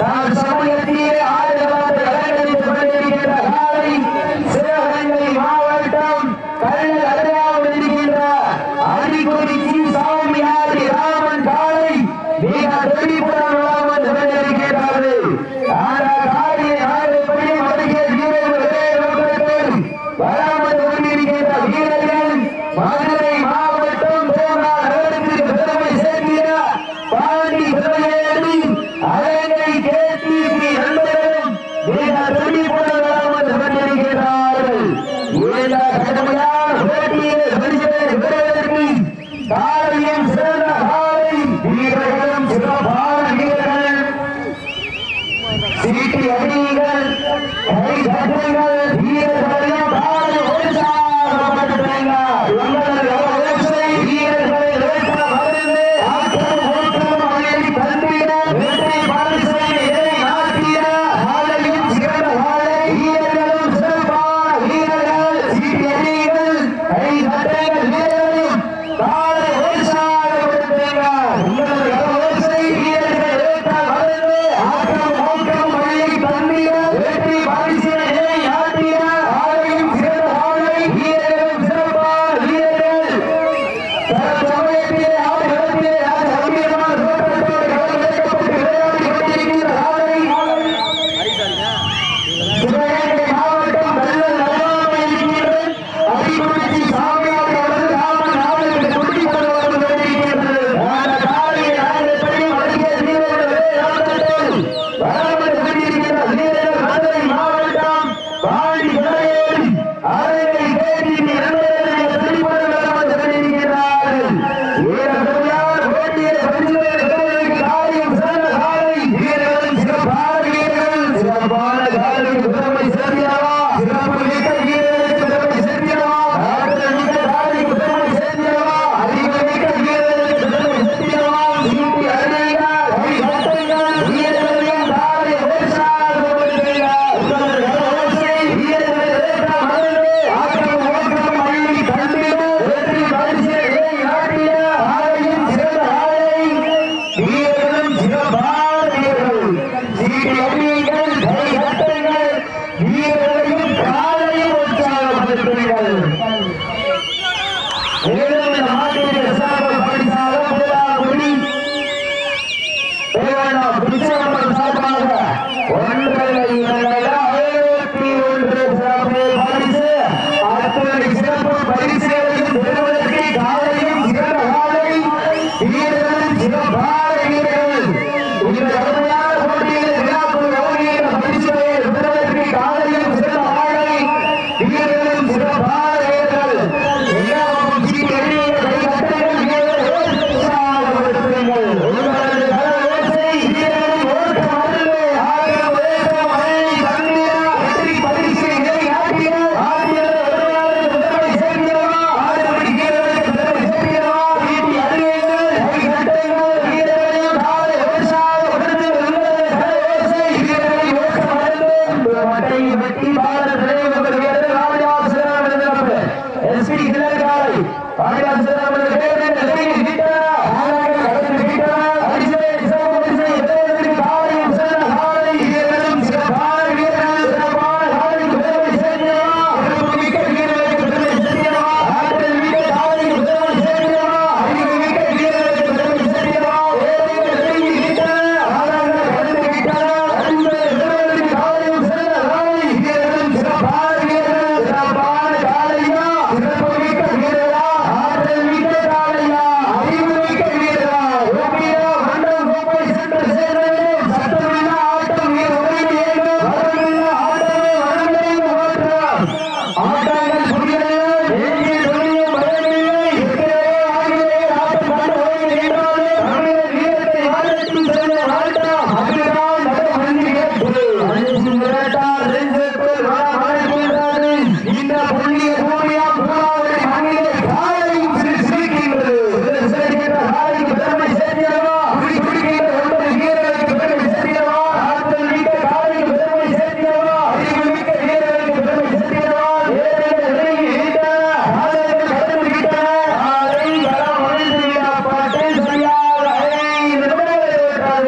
Tá, pessoal?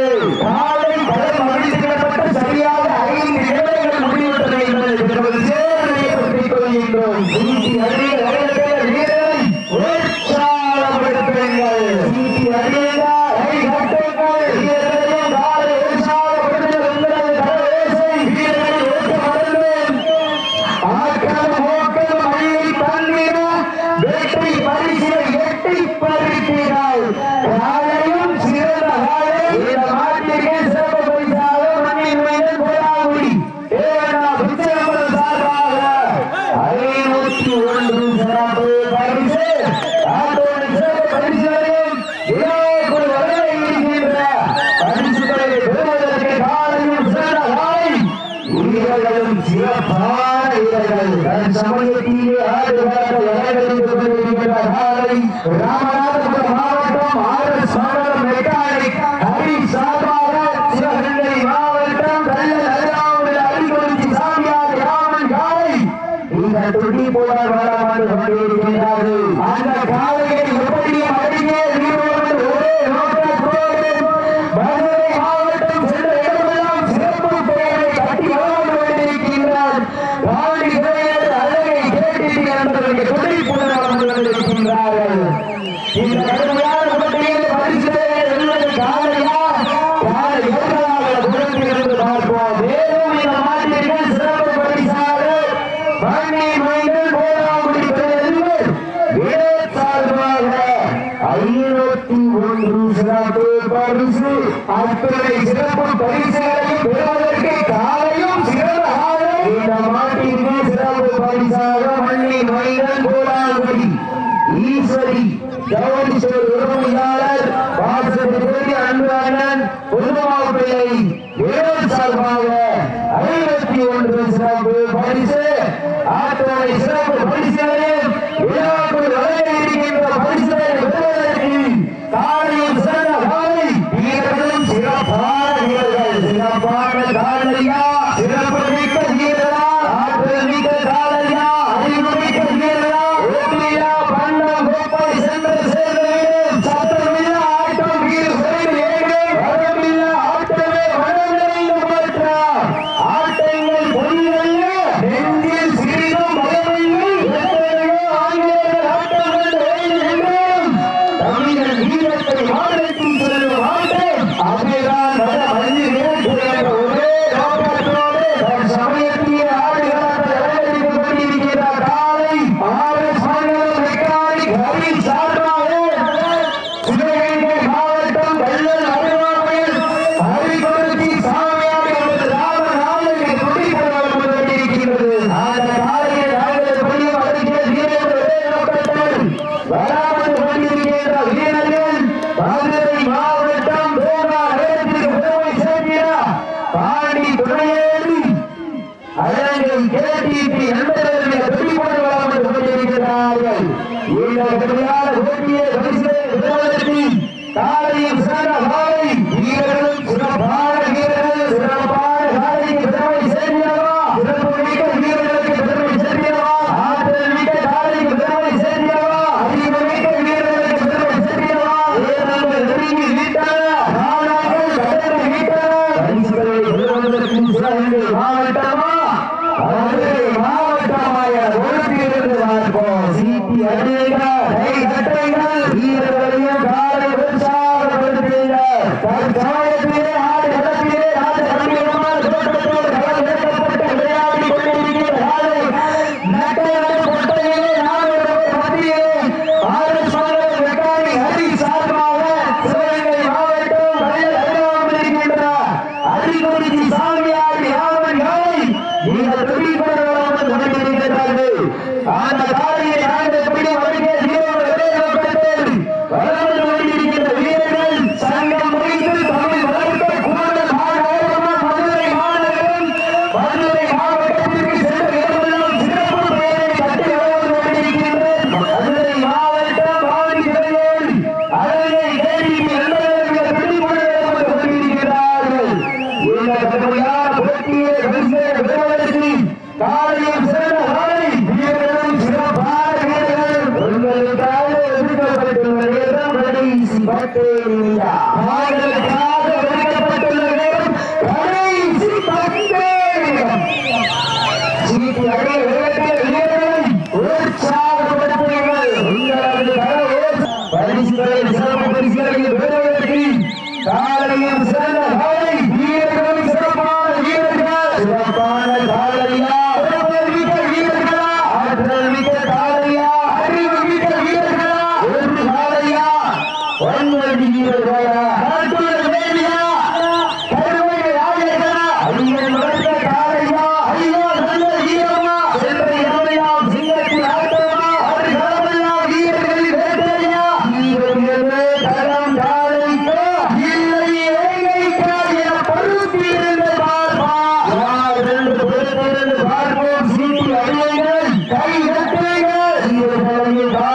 விடப்பட்டு ராமநாதபுரம் மாவட்டம் ஆறு சாரம் மெக்கானிக் ஹரி சார்பாக சிவகங்கை மாவட்டம் அரிகொழுச்சி சாமியார் ராமன் காலை இந்த துணி போராட வேளாண் என்று சொல்லியிருக்கின்றார்கள் அந்த காலையை எப்படி அடியே மாவட்டம் சென்ற இடமெல்லாம் சிறப்பு பெயரை கட்டி வளர்ந்து கொண்டிருக்கின்றார் police ಮಾಡಿ நீங்கள்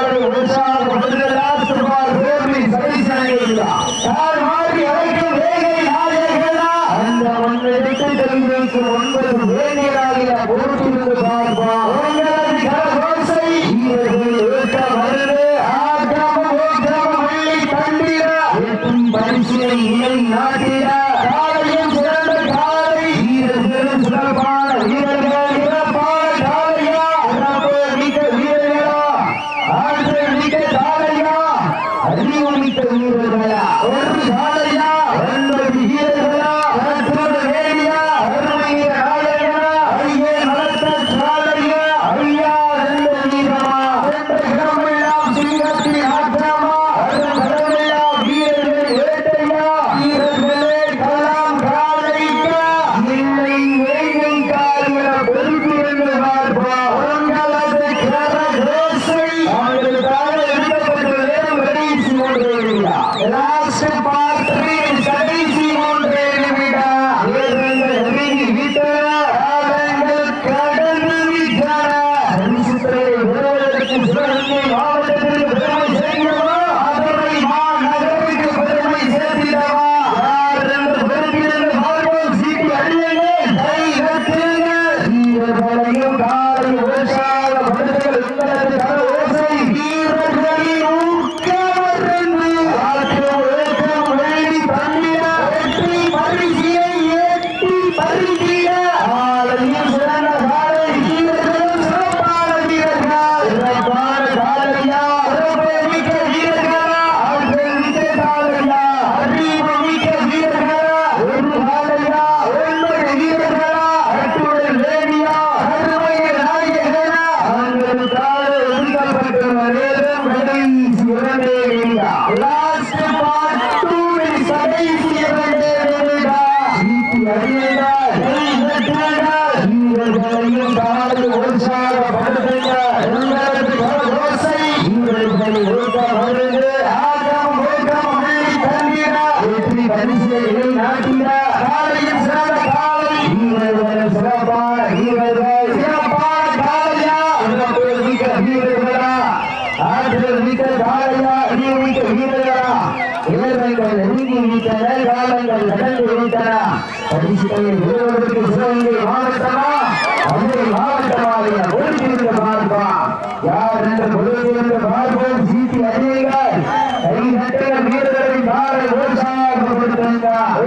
யார் என்ற பொழுது என்று பார்ப்போம் சீட்டி அறிவீர்கள் கை நட்டுகிற வீரர்களின் பாறை ஓசாக கொடுத்திருந்தார்